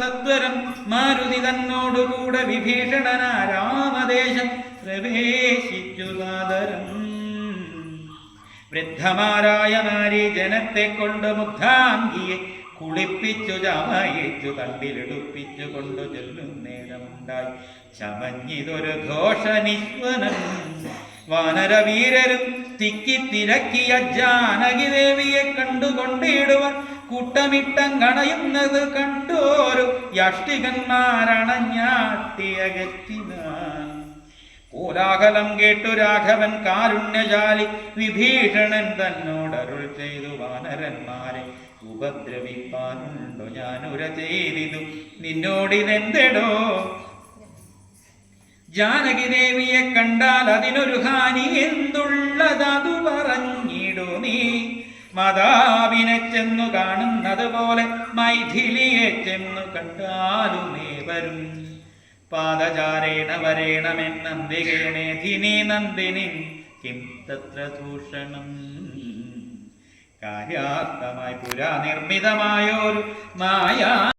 സത്വരം മാരുതി തന്നോടുകൂടെ വിഭീഷണനാരാമദേശം പ്രവേശിച്ചു സാദരം വൃദ്ധമാരായ നാരി ജനത്തെ കൊണ്ട് മുഗ്ധാംഗിയെ കുളിപ്പിച്ചു ചമയിച്ചു കണ്ടിലെടുപ്പിച്ചു കൊണ്ടു ചെല്ലും നേരമുണ്ടായി. ചമഞ്ഞിതൊരു ഘോഷനിശ്വനം വാനരവീരരും തിക്കി തിരക്കിയ ജാനകി ദേവിയെ കണ്ടുകൊണ്ടിടുവാൻ കൂട്ടമിട്ടം കണയുന്നത് കണ്ടോരു യാഷ്ടികന്മാരണഞ്ഞാട്ടിയകറ്റിനാൻ. കോലാഹലം കേട്ടു രാഘവൻ കാരുണ്യശാലി വിഭീഷണൻ തന്നോടരുൾ ചെയ്തു വാനരന്മാരെ. ഉപദ്രവിപ്പാനുണ്ടോ ഞാനുര ചെയ്തിതു. നിന്നോടിതെന്തെടോ ജാനകി ദേവിയെ കണ്ടാൽ അതിനൊരു ഹാനി എന്തുള്ളതതു നീ മാതാവിനെ ചെന്നു കാണുന്നത് പോലെ മൈഥിലിയെ ചെന്നു കണ്ടാലുമേ വരും പാദചാരേണ വരേണമെന്നന്തികേണേധിനി നന്ദിനി കിം തത്ര ദൂഷണം കാര്യാർത്ഥമായി പുരാ നിർമ്മിതമായോരു മായാ